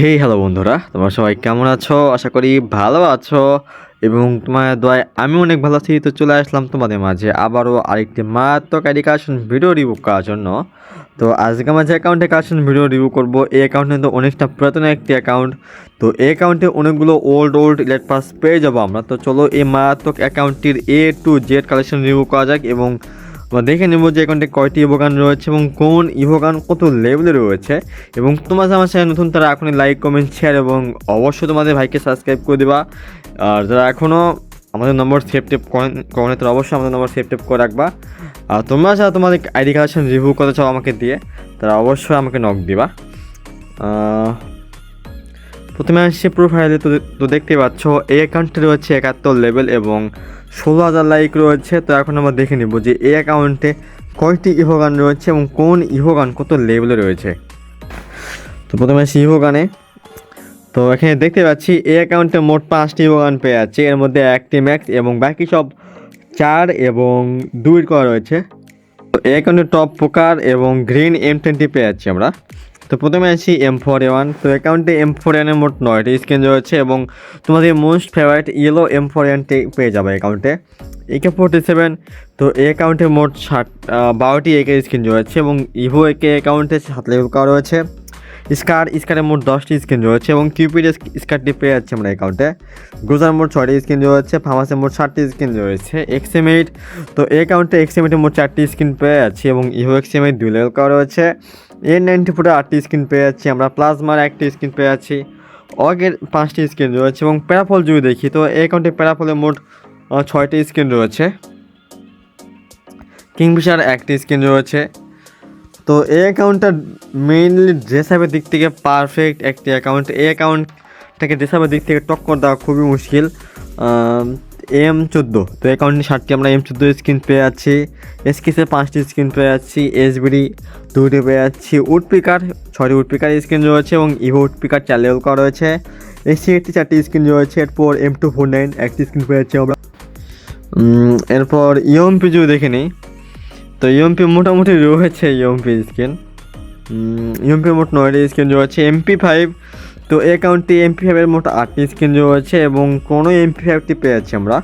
Hey hello বন্ধুরা। তোমরা সবাই কেমন আছো? আশা করি ভালো আছো। এবং তোমার দোয়ায় আমি অনেক ভালো আছি। তো চলে আসলাম তোমাদের মাঝে আবারও আরেকটি মারাত্মক আইডি কাশন ভিডিও রিভিউ করার জন্য। তো আজকে আমার যে অ্যাকাউন্টে কালেকশন ভিডিও রিভিউ করব, এই অ্যাকাউন্টে তো অনেকটা পুরাতন একটি অ্যাকাউন্ট তো এই অ্যাকাউন্টে অনেকগুলো ওল্ড ওল্ড ইলেট পাস পেয়ে যাব আমরা। তো চলো এই মারাত্মক অ্যাকাউন্টটির A to Z collection review করা যাক এবং আমরা দেখে নেব যে অ্যাকাউন্টে কয়টি ইভোগান রয়েছে এবং কোন ইভোগান কত লেভেলে রয়েছে। এবং তোমার আমার চ্যানেল নতুন, তারা এখনই লাইক কমেন্ট শেয়ার এবং অবশ্যই তোমাদের ভাইকে সাবস্ক্রাইব করে দেবা। আর যারা এখনও আমাদের নম্বর সেভ টেপ করেন তারা অবশ্যই আমাদের নম্বর সেভ টেপ করে রাখবা। আর তোমরা যারা তোমাদের আইডি কালেকশন রিভিউ করতে চাও আমাকে দিয়ে, তারা অবশ্যই আমাকে নক দিবা। প্রথমে আসছে প্রোফাইলে তো দেখতে পাচ্ছ এই অ্যাকাউন্টে রয়েছে একাত্তর লেভেল এবং ষোলো হাজার লাইক রয়েছে, তো এখন আমরা দেখে নিব যে এই অ্যাকাউন্টে কয়টি ইভোগান রয়েছে এবং কোন ইভোগান কত লেভেলে রয়েছে। তো প্রথমে আসি ইভোগানে তো এখানে দেখতে পাচ্ছি, এই অ্যাকাউন্টে মোট পাঁচটি ইভোগান পেয়ে যাচ্ছে। এর মধ্যে একটি ম্যাক্স এবং বাকি সব চার এবং দুই করা রয়েছে। তো এই অ্যাকাউন্টে টপ পোকার এবং গ্রিন এম টোয়েন্টি পেয়ে যাচ্ছি আমরা। তো প্রথমে আছি এম ফোর ওয়ান তো অ্যাকাউন্টে এম ফোর ওয়ানের মোট নয়টি স্ক্রিন রয়েছে এবং তোমাদের most favourite yellow M four ওয়ানটি পেয়ে যাবে অ্যাকাউন্টে একে ফোর্টি সেভেন তো এই অ্যাকাউন্টে মোট ষাট বারোটি একে স্ক্রিন রয়েছে এবং ইভো একে অ্যাকাউন্টে সাত করা রয়েছে। স্কার স্কারের মোট দশটি স্ক্রিন রয়েছে এবং কিউপিড স্কারটি পেয়ে যাচ্ছে আমরা অ্যাকাউন্টে গ্রোজার মোট ছয়টি স্ক্রিন রয়েছে ফার্মাসের মোট ষাটটি স্ক্রিন রয়েছে। এক্সএমএইট তো এই অ্যাকাউন্টে এক্সএমএইটের মোট চারটি স্ক্রিন পেয়ে যাচ্ছি এবং ইভো এক্সএমএইট দুই লেভেল করা রয়েছে। এ নাইনটি ফোরে আটটি স্ক্রিন পেয়ে যাচ্ছি, আমরা প্লাজমার একটি স্ক্রিন পেয়ে যাচ্ছি অগের পাঁচটি স্ক্রিন রয়েছে এবং প্যারাফল যদি দেখি, তো এই অ্যাকাউন্টে প্যারাফলের মোট ছয়টি স্ক্রিন রয়েছে। কিংফিশার একটি স্ক্রিন রয়েছে। তো এই অ্যাকাউন্টটা মেইনলি ড্রেসআপের দিক থেকে পারফেক্ট একটি অ্যাকাউন্ট এই অ্যাকাউন্টটাকে ড্রেসআপের দিক থেকে টক্কর দেওয়া খুবই মুশকিল। এম চোদ্দ তো অ্যাকাউন্টে ষাটটি আমরা এম চোদ্দ স্ক্রিন পেয়ে যাচ্ছি এসকিসের পাঁচটি স্ক্রিন পেয়ে যাচ্ছি এসবিডি দুটি পেয়ে যাচ্ছি উডপিকার ছয়টি উডপিকার স্ক্রিন রয়েছে এবং ইভো উডপিকার চার লেভেল করা রয়েছে। এসি একটি চারটি স্ক্রিন রয়েছে, এরপর এম টু ফোর নাইন একটি স্ক্রিন পেয়ে যাচ্ছি আমরা। এরপর ইএমপি যদি দেখে নিই, তো ইএমপি মোটামুটি রয়েছে ইএমপি স্ক্রিন ইএমপি মোট নয়টি স্ক্রিন রয়েছে এমপি ফাইভ তো এই অ্যাকাউন্টটি এমপি ফাইভের মোট আটটি স্ক্রিন রয়েছে এবং কোনো এমপি ফাইভটি পেয়ে যাচ্ছি আমরা।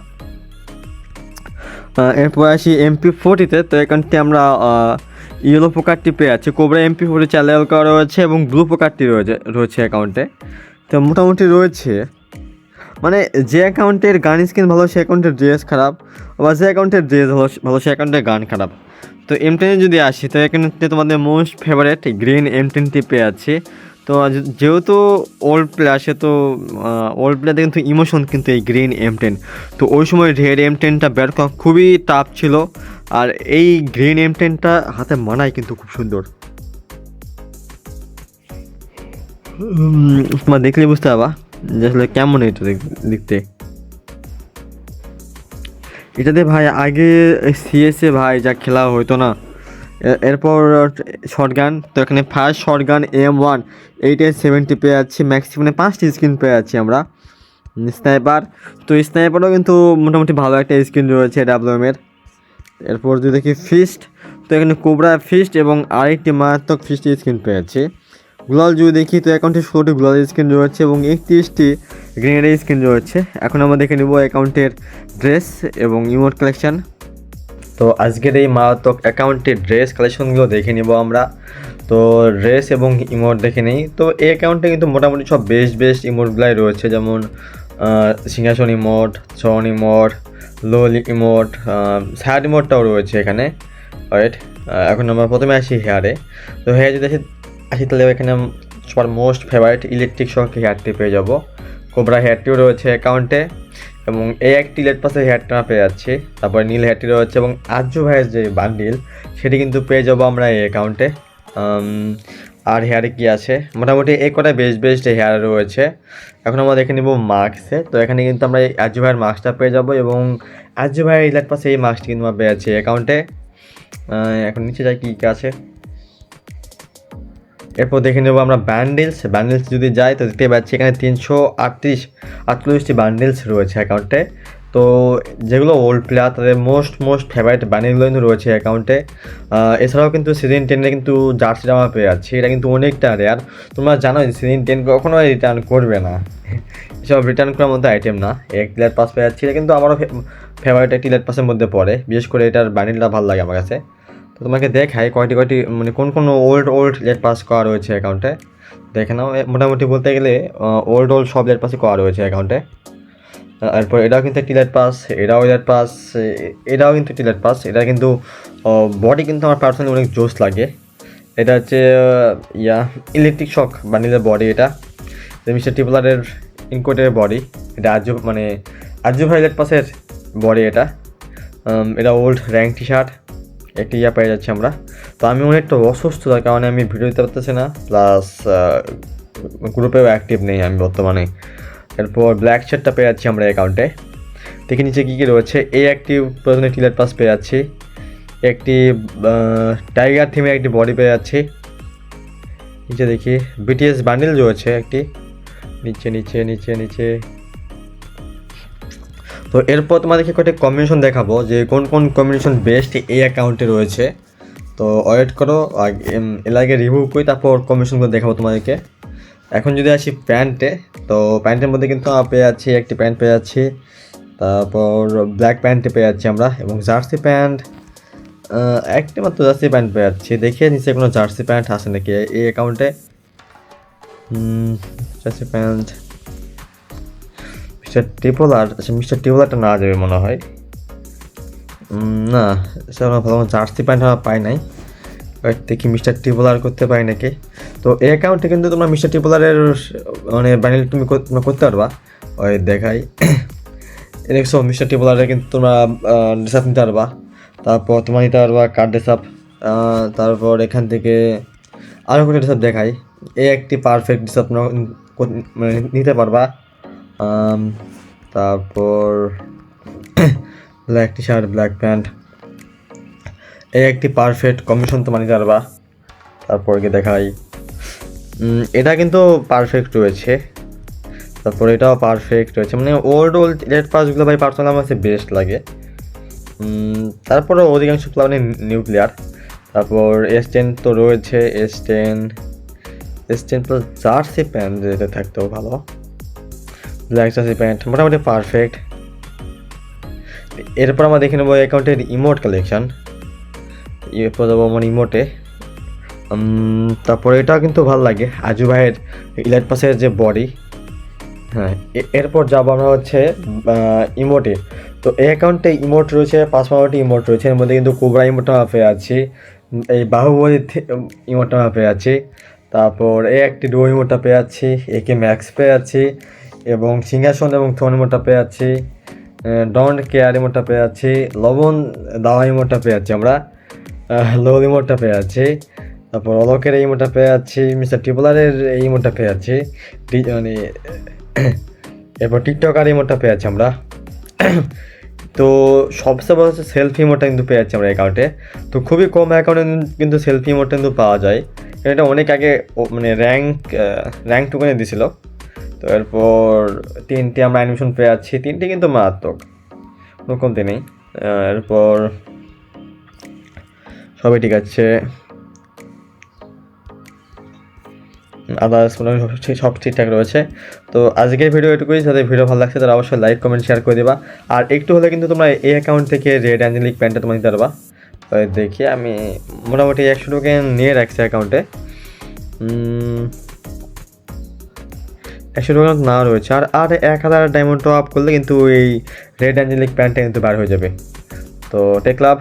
এরপর আসি এমপি ফোর্টিতে তো অ্যাকাউন্টটি আমরা ইয়েলো পোকারটি পেয়ে যাচ্ছি কোবরা এমপি ফোর্টি লেভেল করা রয়েছে এবং ব্লু পোকারটি রয়েছে রয়েছে অ্যাকাউন্টে তো মোটামুটি রয়েছে। মানে যে অ্যাকাউন্টের গান স্কিন ভালো, সে অ্যাকাউন্টের ড্রেস খারাপ আবার যে অ্যাকাউন্টের ড্রেস ভালো ভালো, সে অ্যাকাউন্টের গান খারাপ। তো এম টেনে যদি আসি, তো এখানে তোমাদের মোস্ট ফেভারেট গ্রিন এম টেনটি পেয়ে যাচ্ছে তো যেহেতু ওল্ড প্লেয়ার সে তো ওল্ড প্লেয়ারদের কিন্তু ইমোশন কিন্তু এই গ্রিন এম টেন তো ওই সময় রেড এম টেনটা ব্যাট করা খুবই টাফ ছিল, আর এই গ্রিন এম টেনটা হাতে মানায় কিন্তু খুব সুন্দর। তোমার দেখলে বুঝতে পারবা যে আসলে কেমন এটা দেখ- দেখতে। এটাতে ভাই, আগে সিএসএ ভাই যা খেলা হতো না এরপর শর্ট গান তো এখানে first short gun M one এইটে সেভেন্টি পেয়ে যাচ্ছি ম্যাক্সিমামে পাঁচটি স্ক্রিন পেয়ে যাচ্ছি আমরা। স্নাইপার তো স্নাইপারও কিন্তু মোটামুটি ভালো একটা স্ক্রিন রয়েছে ডাব্লিউএমের এরপর যদি দেখি ফিস্ট তো এখানে কোবরা ফিস্ট এবং আরেকটি মারাত্মক ফিস্ট স্ক্রিন পেয়ে যাচ্ছি। গ্লোয়াল যদি দেখি, তো অ্যাকাউন্টে ষোলোটি গ্লোয়াল স্ক্রিন রয়েছে এবং একত্রিশটি গ্রেনেডের স্ক্রিন রয়েছে। এখন আমরা দেখে নেব অ্যাকাউন্টের ড্রেস এবং ইমোট কালেকশন তো আজকের এই মারাত্মক অ্যাকাউন্টের ড্রেস কালেকশনগুলো দেখে নিব আমরা। তো ড্রেস এবং ইমোট দেখে নিই। তো এই অ্যাকাউন্টে কিন্তু মোটামুটি সব বেস্ট বেস্ট ইমোটগুলাই রয়েছে। যেমন সিংহাসন ইমোট চরণ ইমোট লোল ইমোট স্যাড ইমোটটাও রয়েছে এখানে। রাইট এখন আমরা প্রথমে আসি হেয়ারে তো হেয়ার যদি আসি আসি তাহলে এখানে সবার মোস্ট ফেভারিট ইলেকট্রিক শখ হেয়ারটি পেয়ে যাব। কোবরা হেয়ারটিও রয়েছে অ্যাকাউন্টে এবং এই একটি লেট পাশে হেয়ারটা পেয়ে যাচ্ছি। তারপরে নীল হেয়ারটি রয়েছে এবং আর্য ভাইয়ের যে বান্ডিল, সেটি কিন্তু পেয়ে যাব আমরা এই অ্যাকাউন্টে আর হেয়ারে কি আছে? মোটামুটি এই কটায় বেস্ট বেস্ট হেয়ার রয়েছে। এখন আমরা দেখে নিব মাস্কে তো এখানে কিন্তু আমরা এই আর্য ভাইয়ের মাস্কটা পেয়ে যাব এবং আর্য ভাইয়ের লেট পাশে এই মাস্কটি কিন্তু আমরা পেয়ে যাচ্ছি অ্যাকাউন্টে এখন নিচে যাই কী কী আছে। এরপর দেখে নেব আমরা ব্যান্ডেলস ব্যান্ডেলস যদি যাই, তো দেখতে পাচ্ছি এখানে তিনশো আটত্রিশ, আটচল্লিশটি বান্ডেলস রয়েছে অ্যাকাউন্টে তো যেগুলো ওল্ড প্লেয়ার তাদের মোস্ট মোস্ট ফেভারিট বানিগুলো কিন্তু রয়েছে অ্যাকাউন্টে এছাড়াও কিন্তু সিজন টেনে কিন্তু জার্সি জামা পেয়ে যাচ্ছে। এটা কিন্তু অনেকটা রেয়ার তোমরা জানো সিজন টেন কখনো রিটার্ন করবে না। এসব রিটার্ন করার মধ্যে আইটেম না। এক লেট পাস পেয়ে যাচ্ছি। এটা কিন্তু আমারও ফেভারিট একটি লেট পাসের মধ্যে পড়ে। বিশেষ করে এটার ব্যান্ডেলটা ভালো লাগে আমার কাছে। তো তোমাকে দেখাই কয়টি কয়টি মানে কোন কোন ওল্ড ওল্ড লেট পাস করা রয়েছে অ্যাকাউন্টে দেখে নাও মোটামুটি বলতে গেলে ওল্ড ওল্ড সব লেট পাসই করা রয়েছে অ্যাকাউন্টে এরপর এটাও কিন্তু একটি লেট পাস এটাও লেট পাস এটাও কিন্তু একটি লেট পাস এটা কিন্তু বডি কিন্তু আমার পার্সোনালি অনেক জোস লাগে। এটা হচ্ছে ইয়া ইলেকট্রিক শক বানিলের বডি এটা। মিস্টার টিপলারের ইনকোটের বডি এটা আর্য মানে আর্য ভাই লেট পাসের বডি এটা। এটা ওল্ড র্যাঙ্ক টি শার্ট একটি ইয়া পেয়ে যাচ্ছি আমরা। তো আমি অনেকটা অসুস্থ, তার কারণে আমি ভিডিও দিতে পারতেছি না। প্লাস গ্রুপেও অ্যাক্টিভ নেই আমি বর্তমানে। এরপর ব্ল্যাক শার্টটা পেয়ে যাচ্ছি আমরা অ্যাকাউন্টে দেখে নিচে কী কী রয়েছে। এই একটি প্রথমে টিলেট পাস পেয়ে যাচ্ছি। একটি টাইগার থিমের একটি বডি পেয়ে যাচ্ছি। নিচে দেখি বিটিএস বান্ডিল রয়েছে একটি। নিচে নিচে নিচে নিচে। তো এরপর তোমাদেরকে কয়েকটি কম্বিনেশন দেখাবো যে কোন কোন কম্বিনেশন বেস্ট এই অ্যাকাউন্টে রয়েছে। তো ওয়েট করো এর আগে রিভিউ করি, তারপর কম্বিনেশনগুলো দেখাবো তোমাদেরকে। এখন যদি আসি প্যান্টে তো প্যান্টের মধ্যে কিন্তু পেয়ে যাচ্ছি, একটি প্যান্ট পেয়ে যাচ্ছি, তারপর ব্ল্যাক প্যান্টে পেয়ে যাচ্ছি আমরা, এবং জার্সি প্যান্ট একটি মাত্র জার্সি প্যান্ট পেয়ে যাচ্ছি। দেখিয়ে নিচে কোনো জার্সি প্যান্ট আছে নাকি এই অ্যাকাউন্টে জার্সি প্যান্ট মিস্টার টিপোলার আচ্ছা মিস্টার টিপোলারটা না যাবে মনে হয়। না সেরকম ভালো জার্সি প্যান্ট আমরা পাই নাই। দেখি মিস্টার টিপোলার করতে পারি নাকি। তো এই অ্যাকাউন্টে কিন্তু তোমরা মিস্টার টিপোলারের মানে বানিল তুমি তোমরা করতে পারবা। ওই দেখাই। এ দেখছ মিস্টার টিপোলারে কিন্তু তোমরা ডিসাপ নিতে পারবা। তারপর তোমার নিতে পারবা কার্ড ডিসাপ তারপর এখান থেকে আরও কোনো ডিসাপ দেখাই। এই একটি পারফেক্ট কর- মানে নিতে পারবা। তারপর black T shirt black pant এই একটি পারফেক্ট কমিশন তো নিতে পারবা তারপর গিয়ে দেখাই। এটা কিন্তু পারফেক্ট রয়েছে। তারপর এটাও পারফেক্ট রয়েছে। মানে ওল্ড ওল্ড রেড পাসগুলো ভাই পার্সোনাল আমার কাছে বেস্ট লাগে। তারপরে অধিকাংশ প্লানে নিউক্লিয়ার তারপর এস টেন তো রয়েছে। S ten S ten plus jersey pant যেটা থাকতেও ভালো। ব্ল্যাক প্যান্ট মোটামুটি পারফেক্ট এরপর আমরা দেখে নেব অ্যাকাউন্টের ইমোট কালেকশন এরপর যাব আমার ইমোটে তারপরে এটাও কিন্তু ভালো লাগে। আজু ভাইয়ের ইলাইট পাসের যে বডি হ্যাঁ এ- এরপর যাব আমরা হচ্ছে ইমোটে তো এই অ্যাকাউন্টে ইমোট রয়েছে, পাঁচ পাঁচটি ইমোট রয়েছে। এর মধ্যে কিন্তু কোবরা ইমোটটা পেয়ে আছি। এই বাহুবলী ইমোটটা পেয়ে আছি। তারপর এই একটি ডো ইমোটটা পেয়ে যাচ্ছি। একে ম্যাক্স পেয়ে যাচ্ছি। এবং সিংহাসন এবং থোন ইমোটটা পেয়ে যাচ্ছি ডন্ট কেয়ার ইমোটটা পেয়ে যাচ্ছি লবণ দাওয়া ইমোটটা পেয়ে যাচ্ছি আমরা লোল ইমোটটা পেয়ে যাচ্ছি তারপর অলোকের এই ইমোটটা পেয়ে যাচ্ছি মিস্টার টিপলারের এই ইমোটটা পেয়ে যাচ্ছি মানে এরপর টিকটক টিকটকার ইমোটটা পেয়ে যাচ্ছি আমরা। তো সবচেয়ে বড় হচ্ছে সেলফি মোডটা কিন্তু পেয়ে যাচ্ছি আমরা অ্যাকাউন্টে তো খুবই কম অ্যাকাউন্টে কিন্তু সেলফি মোডটা কিন্তু পাওয়া যায়। এটা অনেক আগে মানে র্যাঙ্ক র্যাঙ্ক টুকানে দিছিল। তো এরপর তিনটে আমরা অ্যানিমেশন পেয়ে যাচ্ছি। তিনটে কিন্তু মারাত্মক। কোনো কমতি নেই। এরপর সবই ঠিক আছে। আদার্স সব ঠিকঠাক রয়েছে। তো আজকের ভিডিও এটুকুই। যাদের ভিডিও ভালো লাগছে, তারা অবশ্যই লাইক কমেন্ট শেয়ার করে দেবা। আর একটু হলে কিন্তু তোমরা এই অ্যাকাউন্ট থেকে রেড অ্যাঞ্জেলিক প্যান্টটা তোমরা নিতে পারবা। দেখি আমি মোটামুটি একশো টোকেন নিয়ে রাখছি অ্যাকাউন্টে একশো টোকেন না রয়েছে। আর আর এক হাজার ডায়মন্ড টপ করলে কিন্তু এই রেড অ্যাঞ্জেলিক প্যান্টটা কিন্তু বার হয়ে যাবে। তো টেক লাভ